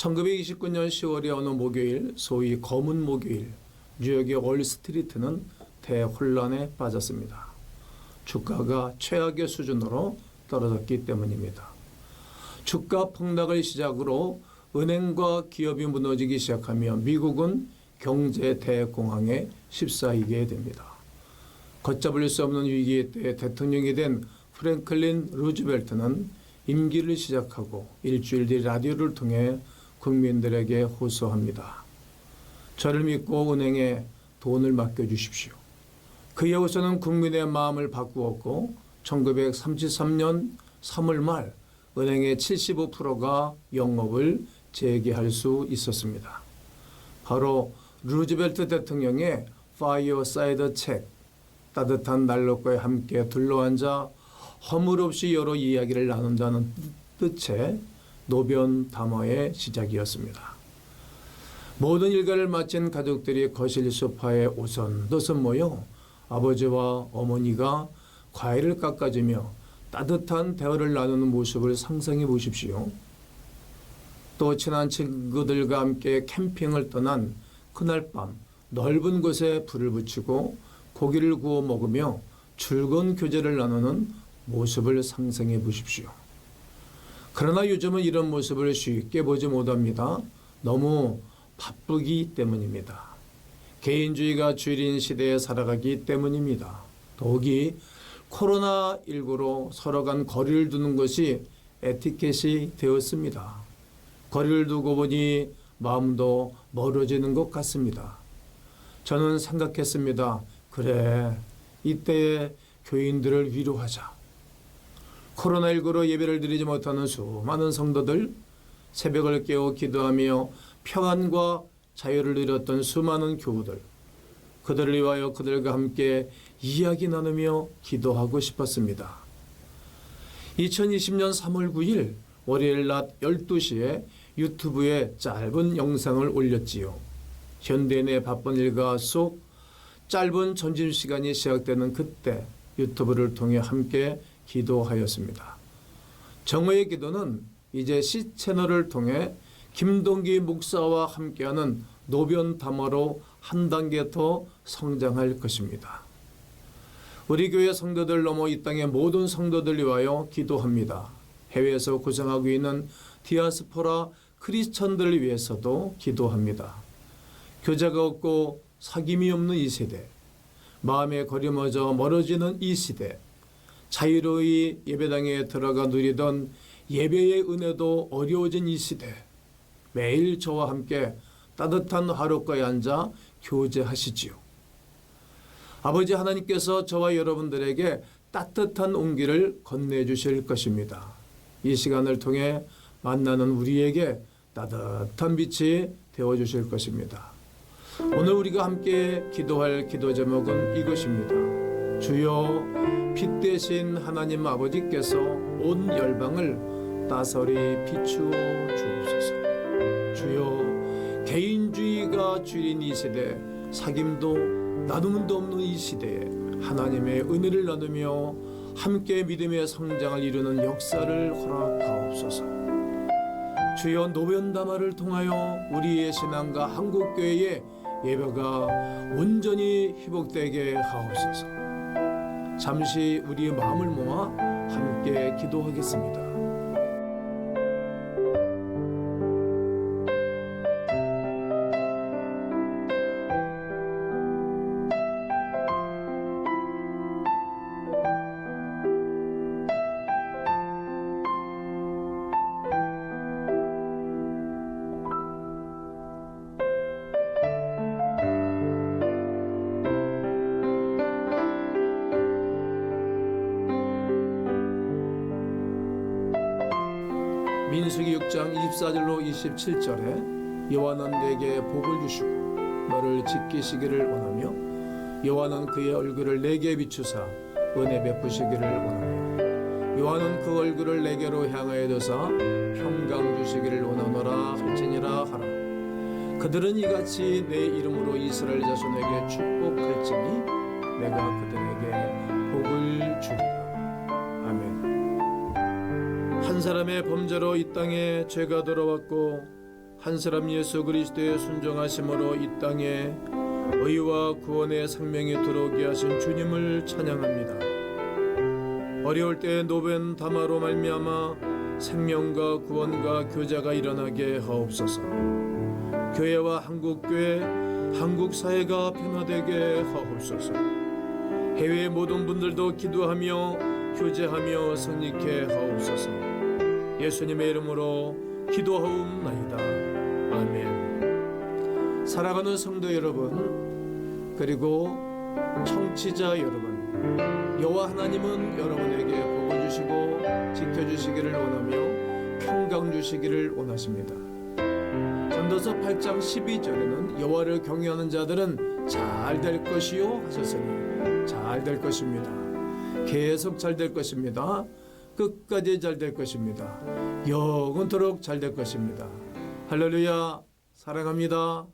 1929년 10월의 어느 목요일, 소위 검은 목요일, 뉴욕의 월스트리트는 대혼란에 빠졌습니다. 주가가 최악의 수준으로 떨어졌기 때문입니다. 주가 폭락을 시작으로 은행과 기업이 무너지기 시작하며 미국은 경제 대공황에 휩싸이게 됩니다. 걷잡을 수 없는 위기 때 대통령이 된 프랭클린 루즈벨트는 임기를 시작하고 일주일 뒤 라디오를 통해 국민들에게 호소합니다. 저를 믿고 은행에 돈을 맡겨주십시오. 그에 우선은 국민의 마음을 바꾸었고 1933년 3월 말 은행의 75%가 영업을 재개할 수 있었습니다. 바로 루즈벨트 대통령의 파이어사이드 책 따뜻한 난로가에 함께 둘러앉아 허물없이 여러 이야기를 나눈다는 뜻의 노변 담화의 시작이었습니다. 모든 일과를 마친 가족들이 거실 소파에 오선도선 모여 아버지와 어머니가 과일을 깎아주며 따뜻한 대화를 나누는 모습을 상상해 보십시오. 또 친한 친구들과 함께 캠핑을 떠난 그날 밤 넓은 곳에 불을 붙이고 고기를 구워 먹으며 즐거운 교제를 나누는 모습을 상상해 보십시오. 그러나 요즘은 이런 모습을 쉽게 보지 못합니다. 너무 바쁘기 때문입니다. 개인주의가 주일인 시대에 살아가기 때문입니다. 더욱이 코로나19로 서로 간 거리를 두는 것이 에티켓이 되었습니다. 거리를 두고 보니 마음도 멀어지는 것 같습니다. 저는 생각했습니다. 그래, 이때에 교인들을 위로하자. 코로나19로 예배를 드리지 못하는 수많은 성도들, 새벽을 깨워 기도하며 평안과 자유를 누렸던 수많은 교우들, 그들을 위하여 그들과 함께 이야기 나누며 기도하고 싶었습니다. 2020년 3월 9일 월요일 낮 12시에 유튜브에 짧은 영상을 올렸지요. 현대인의 바쁜 일과 속 짧은 전진 시간이 시작되는 그때 유튜브를 통해 함께 기도하였습니다. 정오의 기도는 이제 C 채널을 통해 김동기 목사와 함께하는 노변 담화로 한 단계 더 성장할 것입니다. 우리 교회 성도들 넘어 이 땅의 모든 성도들 위하여 기도합니다. 해외에서 고생하고 있는 디아스포라 크리스천들을 위해서도 기도합니다. 교제가 없고 사귐이 없는 이 세대, 마음에 거리머져 멀어지는 이 시대, 자유로이 예배당에 들어가 누리던 예배의 은혜도 어려워진 이 시대, 매일 저와 함께 따뜻한 화로가에 앉아 교제하시지요. 아버지 하나님께서 저와 여러분들에게 따뜻한 온기를 건네주실 것입니다. 이 시간을 통해 만나는 우리에게 따뜻한 빛이 되어주실 것입니다. 오늘 우리가 함께 기도할 기도 제목은 이것입니다. 주여 빛 대신 하나님 아버지께서 온 열방을 따설이 비추어 주옵소서. 주여 개인주의가 주인 이 세대 사귐도 나눔도 없는 이 시대에 하나님의 은혜를 나누며 함께 믿음의 성장을 이루는 역사를 허락하옵소서. 주여 노변담화를 통하여 우리의 신앙과 한국교회의 예배가 온전히 회복되게 하옵소서. 잠시 우리의 마음을 모아 함께 기도하겠습니다. 민수기 6장 24절로 27절에 여호와는 내게 복을 주시고 너를 지키시기를 원하며 여호와는 그의 얼굴을 내게 비추사 은혜 베푸시기를 원하며 여호와는 그 얼굴을 내게로 향하여 두사 평강 주시기를 원하노라 할지니라 하라. 그들은 이같이 내 이름으로 이스라엘 자손에게 축복할지니 내가 그들에게 복을 주리라 한 사람의 범죄로 이 땅에 죄가 들어왔고 한 사람 예수 그리스도의 순종하심으로 이 땅에 의와 구원의 생명이 들어오게 하신 주님을 찬양합니다. 어려울 때 노벤 담화로 말미암아 생명과 구원과 교제가 일어나게 하옵소서. 교회와 한국 교회, 한국 사회가 변화되게 하옵소서. 해외 모든 분들도 기도하며 교제하며 성립케 하옵소서. 예수님의 이름으로 기도하옵나이다. 아멘. 사랑하는 성도 여러분, 그리고 청취자 여러분, 여호와 하나님은 여러분에게 복을 주시고 지켜주시기를 원하며 평강 주시기를 원하십니다. 전도서 8장 12절에는 여호와를 경외하는 자들은 잘 될 것이요 하셨으니 잘 될 것입니다. 계속 잘 될 것입니다. 끝까지 잘 될 것입니다. 영원토록 잘 될 것입니다. 할렐루야 사랑합니다.